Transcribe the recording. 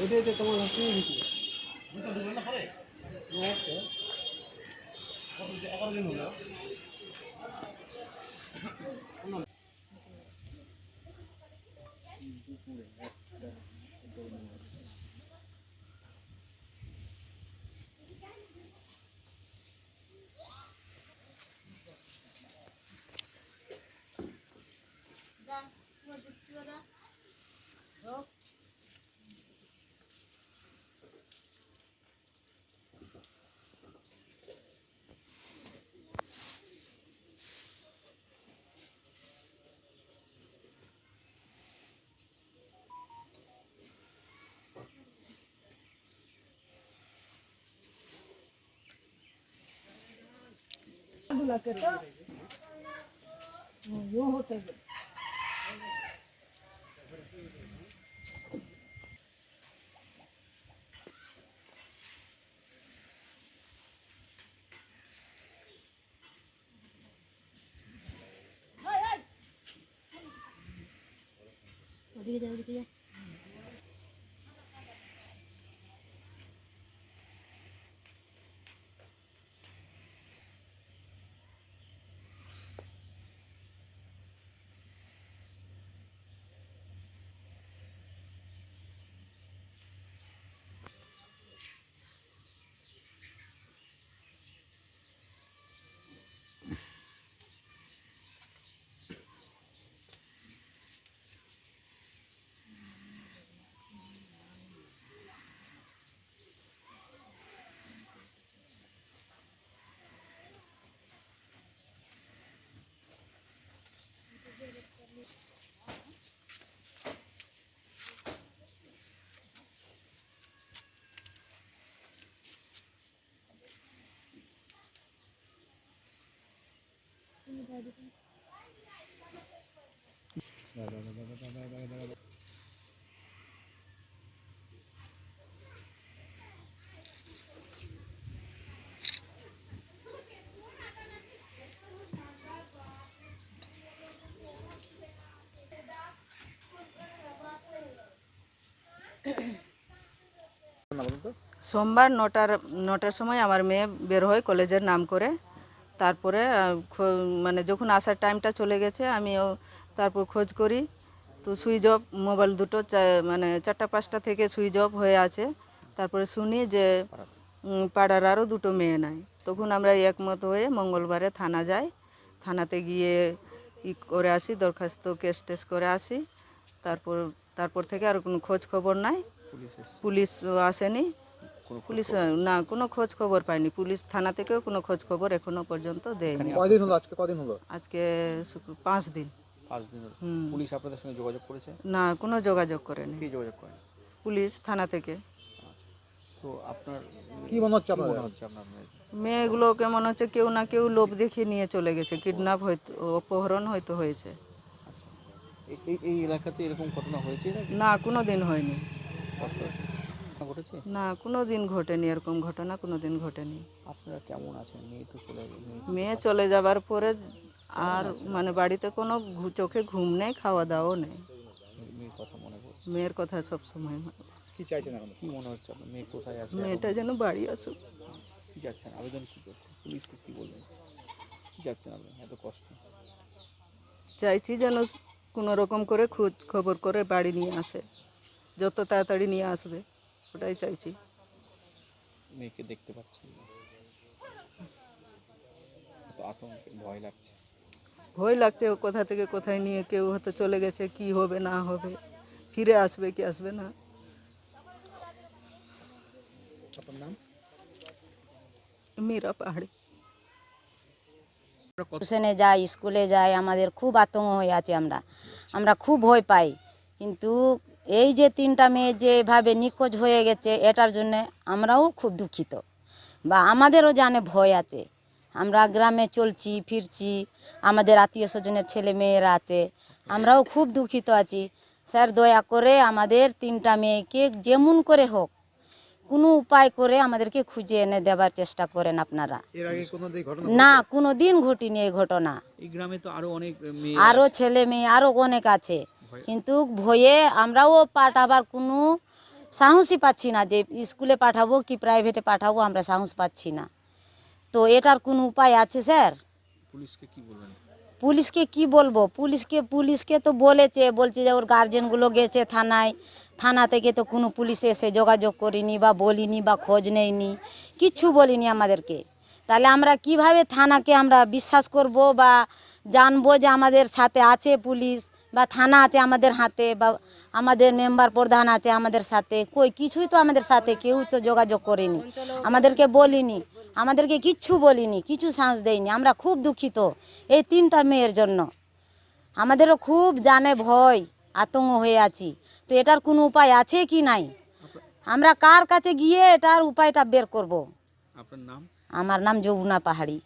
ওইটাই তো তোমার হসপিটালে ঢুকলো এগারো দিন হলো। ಹಾಕೈತೆ ಇವು ಹುಟ್ಟೈತೆ Udah, udah, udah, udah. সোমবার নটার নটার সময় আমার মেয়ে বের হয় কলেজের নাম করে। তারপরে খো- মানে যখন আসার টাইমটা চলে গেছে আমিও তারপর খোঁজ করি। তো সুইচ অফ মোবাইল দুটো চা- মানে চারটা পাঁচটা থেকে সুইচ অফ হয়ে আছে। তারপরে শুনি যে পাড়ার আরও দুটো মেয়ে নাই। তখন আমরা একমত হয়ে মঙ্গলবারে থানা যাই। থানাতে গিয়ে ই করে আসি দরখাস্ত কেস টেস করে আসি। তারপর তারপর থেকে আর কোনো খোঁজ খবর নাই। পুলিশ আসেনি। পুলিশ না কোনো খোঁজ খবর পাইনি। পুলিশ থানা থেকেও কোনো খোঁজ খবর এখনও পর্যন্ত দেয়নি। কয়দিন হলো আজকে? কদিন হলো? আজকে পাঁচ দিন। পাঁচ দিন হুম। পুলিশ আপনাদের সঙ্গে যোগাযোগ করেছে? না কোনো যোগাযোগ করেনি। কি যোগাযোগ করেন? পুলিশ থানা থেকে। তো আপনার কি মনে হচ্ছে আপনার মনে হচ্ছে আপনার? মেয়েগুলোকে মনে হচ্ছে কেউ না কেউ লোভ দেখিয়ে নিয়ে চলে গেছে। কিডন্যাপ হয়তো অপহরণ হয়তো হয়েছে। এই- এই এলাকাতে এরকম ঘটনা হয়েছে না কোনো দিন হয়নি। কষ্ট ঘটেছে? না কোনো দিন ঘটেনি এরকম ঘটনা কোনো দিন ঘটেনি। আপনারা কেমন আছেন? মেয়ে তো চলে মেয়ে মেয়ে চলে যাবার পরে আর মানে বাড়িতে কোনো চোখে ঘুম নেই খাওয়া দাওয়াও নেই। মেয়ের কথা মনে পড়ছে। মেয়ের কথা সব সময় কি চাইছেন এখন? কি মনে হচ্ছে আপনার? মেয়ে কোথায় আছে মেয়েটা যেন বাড়ি আসুক। কি যাচ্ছেন? আবেদন কি করছেন? পুলিশকে কি বলবেন? কি যাচ্ছেন আপনি? এত কষ্ট। চাইছি যেন কোনো রকম করে খোঁজ খবর করে বাড়ি নিয়ে আসে। যত তাড়াতাড়ি নিয়ে আসবে। ওটাই চাইছি। মেয়েকে দেখতে আতঙ্কে ভয় লাগছে। ভয় লাগছে ও কোথা থেকে কোথায় নিয়ে কেউ হয়তো চলে গেছে কি হবে না হবে ফিরে আসবে কি আসবে না। নাম? মীরা পাহাড়ি। টিউশনে যাই স্কুলে যাই আমাদের খুব আতঙ্ক হয়ে আছে আমরা। আমরা খুব ভয় পাই কিন্তু এই যে তিনটা মেয়ে যেভাবে নিখোঁজ হয়ে গেছে এটার জন্যে আমরাও খুব দুঃখিত। বা আমাদেরও জানে ভয় আছে। আমরা গ্রামে চলছি ফিরছি আমাদের আত্মীয় স্বজনের ছেলে মেয়েরা আছে আমরাও খুব দুঃখিত আছি। স্যার দয়া করে আমাদের তিনটা মেয়েকে যেমন করে হোক কোনো উপায় করে আমাদেরকে খুঁজে এনে দেবার চেষ্টা করেন আপনারা। না কোনো দিন ঘটিনি এই ঘটনা। আরও আরও ছেলে মেয়ে আরও অনেক আছে। কিন্তু ভয়ে আমরাও পাঠাবার কোনো সাহসই পাচ্ছি না যে স্কুলে পাঠাবো কি প্রাইভেটে পাঠাবো আমরা সাহস পাচ্ছি না। তো এটার কোনো উপায় আছে স্যার? পুলিশকে কি বলবেন? পুলিশকে কি বলব? পুলিশকে পুলিশকে তো বলেছে বলছে যে ওর গার্জেনগুলো গেছে থানায়। থানা থেকে তো কোনো পুলিশ এসে যোগাযোগ করিনি বা বলিনি বা খোঁজ নেয়নি কিচ্ছু বলিনি আমাদেরকে। তাহলে আমরা কীভাবে থানাকে আমরা বিশ্বাস করব বা জানব যে আমাদের সাথে আছে পুলিশ? বা থানা আছে আমাদের হাতে বা আমাদের মেম্বার প্রধান আছে আমাদের সাথে কই কিছুই তো আমাদের সাথে কেউ তো যোগাযোগ করেনি। আমাদেরকে বলিনি আমাদেরকে কিচ্ছু বলিনি কিছু সাহস দেয়নি। আমরা খুব দুঃখিত এই তিনটা মেয়ের জন্য। আমাদেরও খুব জানে ভয় আতঙ্ক হয়ে আছি। তো এটার কোনো উপায় আছে কি নাই? আমরা কার কাছে গিয়ে এটার উপায়টা বের করব? আপনার নাম? আমার নাম যমুনা পাহাড়ি।